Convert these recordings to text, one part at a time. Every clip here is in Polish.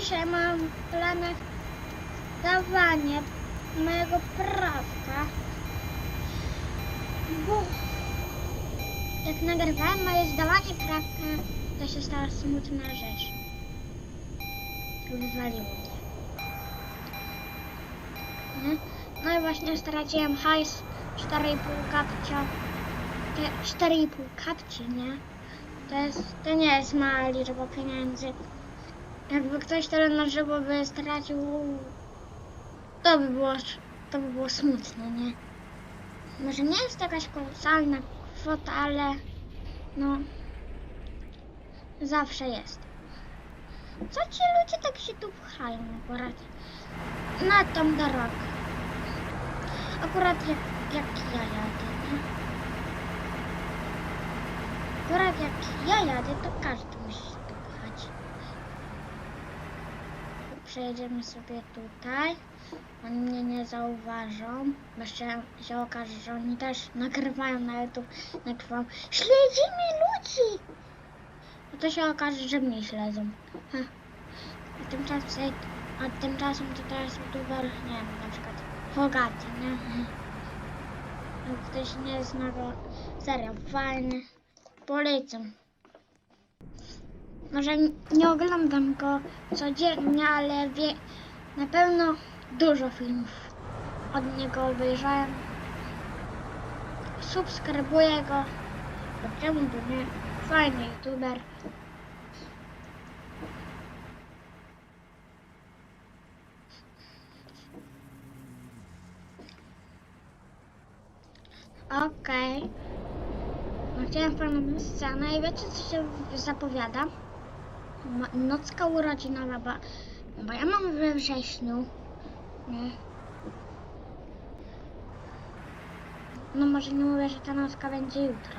dzisiaj mam w planach dawanie mojego prawka, bo jak nagrywałem moje zdawanie prawka, to się stała smutna rzecz. Wywaliło mnie. Nie? No i właśnie straciłem hajs 4,5 kapcia. Te 4,5 kapci, nie? To, jest, to nie jest mała liczba pieniędzy. Jakby ktoś tyle na żywo by stracił, to by było, to by było smutne, nie? Może nie jest to jakaś kolosalna kwota, ale no zawsze jest. Co ci ludzie tak się tu pchają akurat na tą drogę? Akurat jak, jak ja jadę, nie? Akurat jak ja jadę, to każdy musi się tu pchać. Przejedziemy sobie tutaj. Oni mnie nie zauważą. Bo jeszcze się okaże, że oni też nagrywają na YouTube. Nagrywam. Śledzimy ludzi! No to się okaże, że mnie śledzą. A tymczasem, a tymczasem to teraz youtuber, nie wiem, na przykład Hogaty, nie? Ktoś nie zna go, serio, fajny. Polecam. Może nie oglądam go codziennie, ale wie, na pewno dużo filmów od niego obejrzałem. Subskrybuję go. Bo czemu by nie? Fajny youtuber. Okej. No, Chciałem panu scenę i wiecie co się zapowiada? Nocka urodzinowa, bo, bo ja mam we wrześniu. Nie. No może nie mówię, że ta nocka będzie jutro.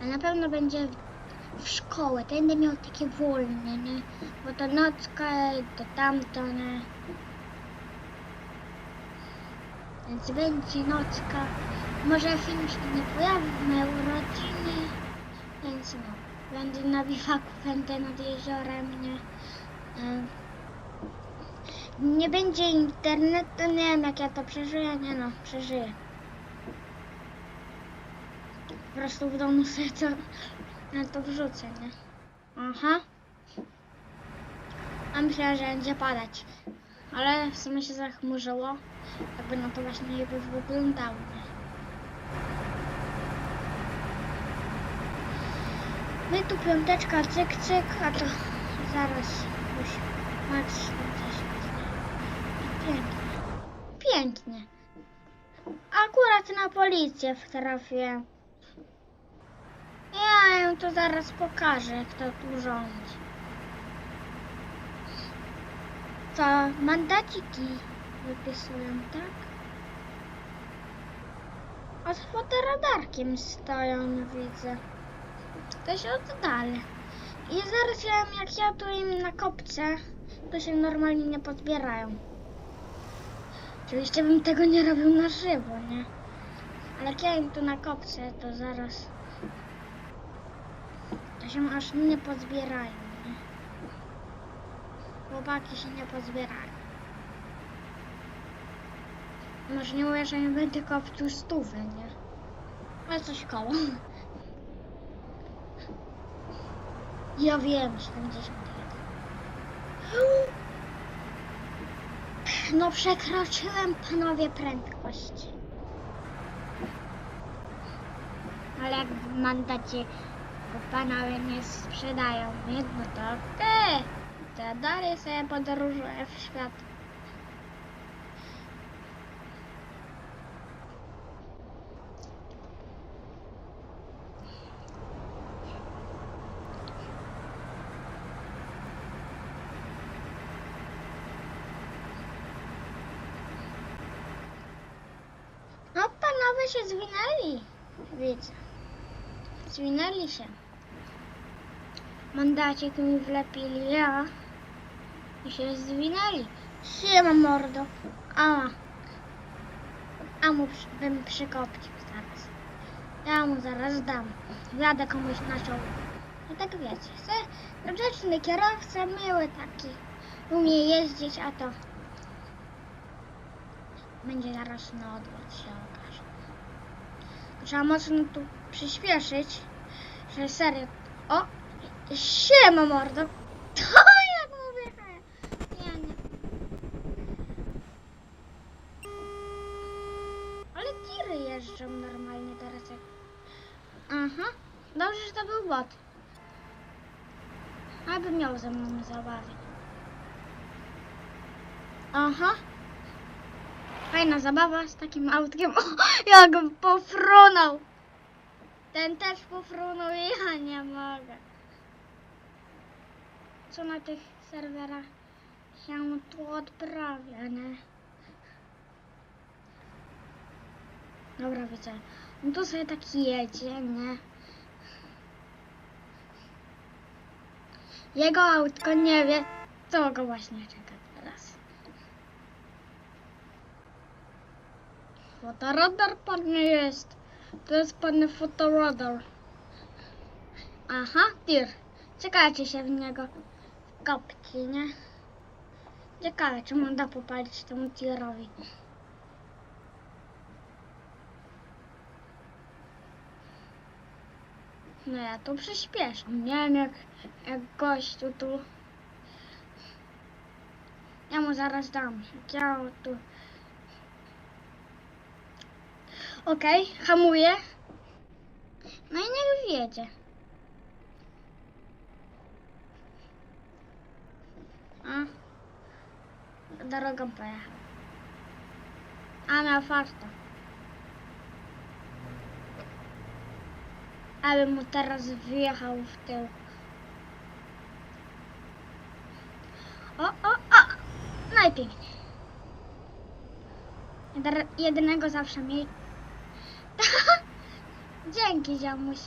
Ale na pewno będzie w, szkołę. To będę miał takie wolne, nie? Bo to nocka, to tamto, nie? Więc będzie nocka. Może film się nie pojawi w moje urodziny. Więc no. Będę na biwaku, będę nad jeziorem, nie? Nie będzie internetu, nie wiem jak ja to przeżyję, nie no, przeżyję. Po prostu w domu sobie to, ja to wrzucę, nie? Aha. A myślałem, że będzie padać. Ale w sumie się zachmurzyło. Jakby no to właśnie jakby wyglądało, nie? No i tu piąteczka, cyk, cyk, a to zaraz już max 40. Pięknie. Pięknie. Akurat na policję trafię. Ja im tu zaraz pokażę, kto tu rządzi. Co, mandaciki wypisują, tak? A z fotoradarkiem stoją, widzę. To się oddalę. I zaraz ja, jak ja tu im na kopce, to się normalnie nie pozbierają. Oczywiście bym tego nie robił na żywo, nie? Ale jak ja im tu na kopce, to zaraz to się aż nie pozbierają, nie? Chłopaki się nie pozbierają. Może nie mówię, że nie będę kopcił stówę, nie? Ale coś koło. Ja wiem, 71. No przekroczyłem panowie prędkość. Ale jak w mandacie panowie nie sprzedają, nie? No to okej. To dalej sobie podróżuję w świat. No panowie się zwinęli. Widzę. Zwinęli się. Mandacik mi wlepili, ja. I się zwinęli. Siema mordo. A. A mu przy- bym przykopcił zaraz. Ja mu zaraz dam. Jadę komuś na czoło. I tak wiecie, se Grzeczny kierowca, miły taki. Umie jeździć, a to będzie zaraz na odwrót się. Trzeba mocno tu przyspieszyć, że serio... O! Siema mordo! To jak mówię, nie, nie. Ale tiry jeżdżą normalnie teraz jak... Aha, dobrze, że to był bot. Aby miał ze mną zabawę. Aha. Fajna zabawa z takim autkiem. O, jak go pofrunął. Ten też pofrunął i ja nie mogę. Co na tych serwerach się tu odprawia, nie? Dobra, widzę. No to sobie tak jedzie, nie? Jego autko nie wie, co go właśnie czeka teraz. Fotoradar pan jest. To jest pan fotoradar. Aha, tir. Czekajcie się w niego. Kopci, nie? Ciekawe, czy mu da popalić temu tirowi. No ja tu przyspieszam. Nie wiem jak, jak gościu tu. Ja mu zaraz dam. Jak Ja tu. Okej, hamuję. No i niech wiedzie. A. Drogą pojechał. A miał farta. aby mu teraz wjechał w tył. O, o, o! Najpiękniej. Jedynego zawsze miej. Dzięki, ziomuś.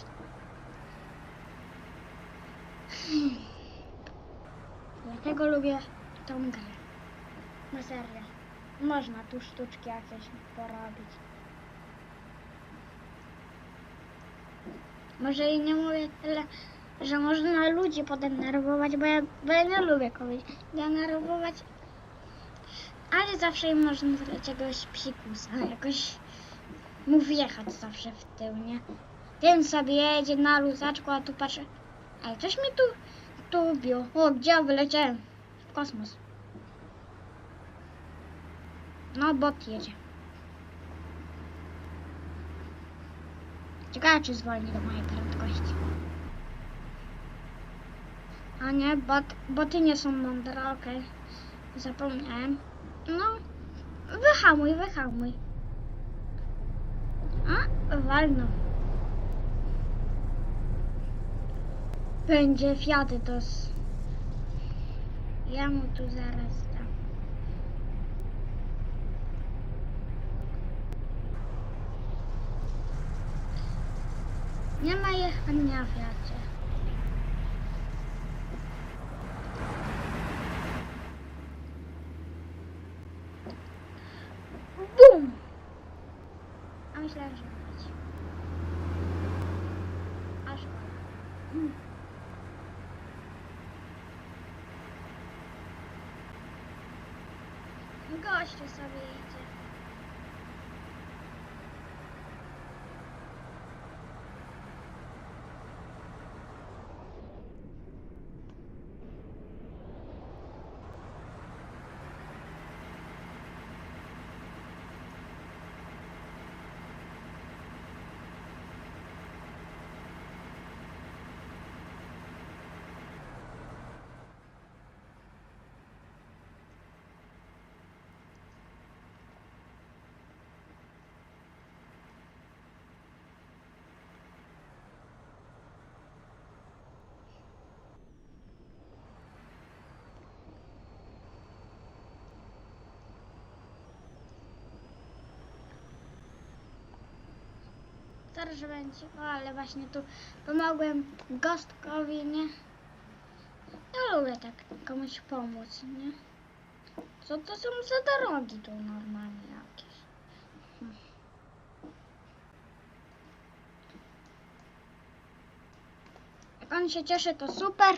Dlatego lubię tą grę. Na serio. Można tu sztuczki jakieś porobić. Może i nie mówię tyle, że można ludzi podenerwować, bo ja, bo ja nie lubię kogoś denerwować. Ale zawsze można zrobić jakiegoś psikusa, jakoś mu wjechać zawsze w tył, nie? Ten sobie jedzie na luzaczku, a tu patrzę. Ej, coś mi tu, tu biło. O, gdzie ja wyleciałem? W kosmos. No, bot jedzie. Ciekawe, czy zwolni do mojej prędkości. A nie, bot, boty nie są mądre, okej. Zapomniałem. No, wyhamuj, wyhamuj. A, walno. Będzie Fiat dos. Ja mu tu zaraz dam. Nie ma jechania w Fiacie. Bum! A myślałem, że być. A szkoda. Mm. Gościu sobie Teraz będzie. O, ale właśnie tu pomogłem gostkowi, nie? Ja lubię tak komuś pomóc, nie? Co to są za drogi tu normalnie jakieś? Hmm. Jak on się cieszy, to super.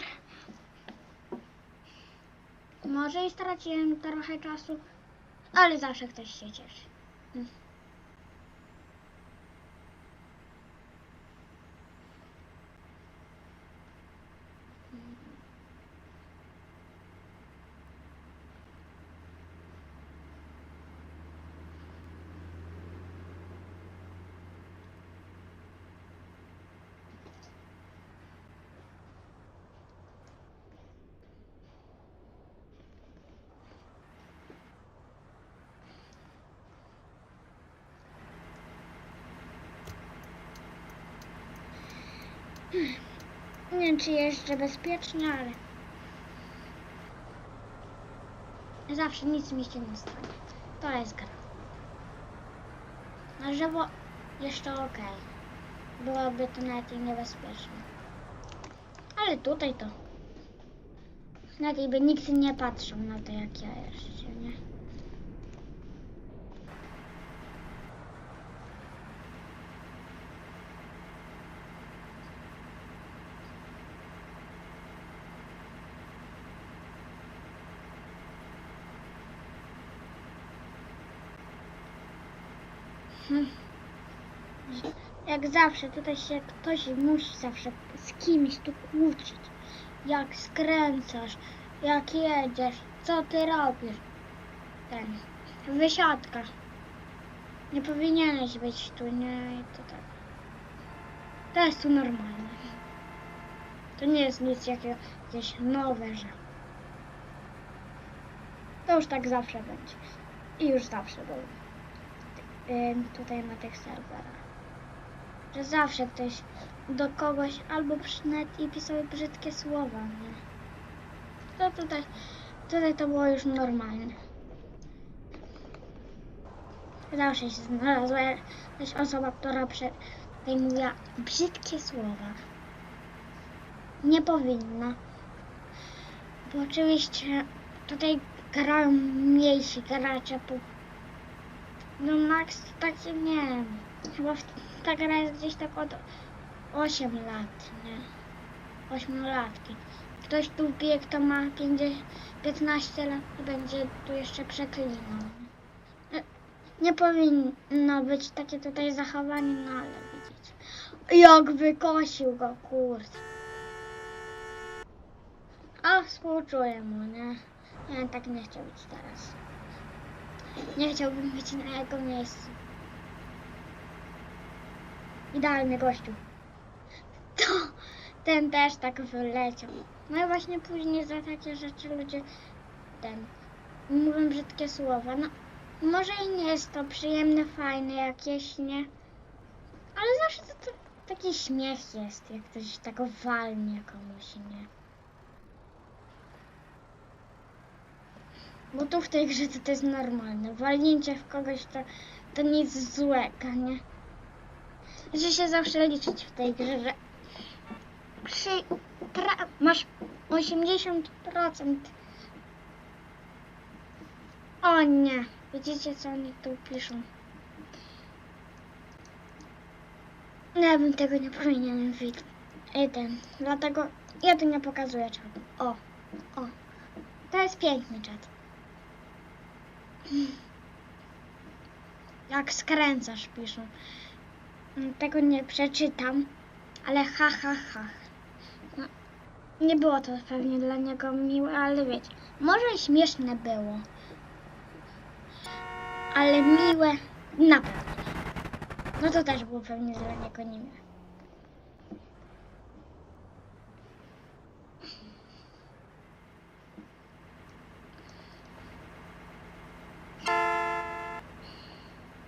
Może i straciłem trochę czasu, ale zawsze ktoś się cieszy. Mm. Nie wiem, czy jeszcze bezpiecznie, ale zawsze nic mi się nie stanie. To jest gra. Na żywo jeszcze ok. Byłoby to nawet niebezpieczne. Ale tutaj to. Nawet jakby nikt nie patrzył na to, jak ja jeszcze, nie? Hmm. Jak zawsze, tutaj się ktoś musi zawsze z kimś tu kłócić. Jak skręcasz, jak jedziesz, co ty robisz. Ten, wysiadka. Nie powinieneś być tu, nie, to tak. To jest tu normalne. To nie jest nic jakiego, jakieś nowe, że... To już tak zawsze będzie. I już zawsze było tutaj na tych serwerach. Że zawsze ktoś do kogoś albo przynajmniej i pisał brzydkie słowa, nie? To tutaj, tutaj to było już normalne. Zawsze się znalazła jakaś osoba, która przed tutaj mówiła brzydkie słowa. Nie powinna. Bo oczywiście tutaj grają mniejsi gracze po no max takie nie wiem. Chyba w, ta gra jest gdzieś tak od 8 lat, nie? 8 latki. Ktoś tu wbije, kto ma 50, 15 lat i będzie tu jeszcze przeklinał. Nie? nie powinno być takie tutaj zachowanie, no ale widzicie. Jak wykosił go, kurde. A, współczuję mu, nie? Ja tak nie chciał być teraz. Nie chciałbym być na jego miejscu. Idealny gościu. To ten też tak wyleciał. No i właśnie później za takie rzeczy ludzie ten mówią brzydkie słowa. No może i nie jest to przyjemne, fajne jakieś, nie? Ale zawsze to, to taki śmiech jest, jak ktoś tak walnie komuś, nie? Bo tu w tej grze to, to jest normalne. Walnięcie w kogoś to, to nic złego, nie? Że się zawsze liczyć w tej grze, że przy, pra, masz 80%. O nie, widzicie co oni tu piszą? No, ja bym tego nie powinienem widzieć. Dlatego ja tu nie pokazuję czatu. O, o. To jest piękny czat. Jak skręcasz, piszą. Mm, Tego nie przeczytam, ale ha, ha, ha. No, nie było to pewnie dla niego miłe, ale wiecie, może śmieszne było. Ale miłe na pewno. No to też było pewnie dla niego niemiłe.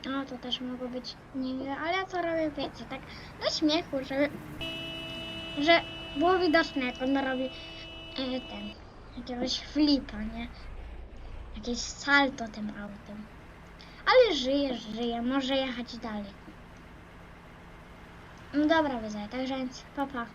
No to też mogło być niemiłe, ale ja co robię, wiecie, tak do śmiechu, żeby, że było widoczne, jak on robi e, ten, jakiegoś flipa, nie? Jakieś salto tym autem. Ale żyje, żyje, może jechać dalej. No dobra, widzę, także więc, pa, pa.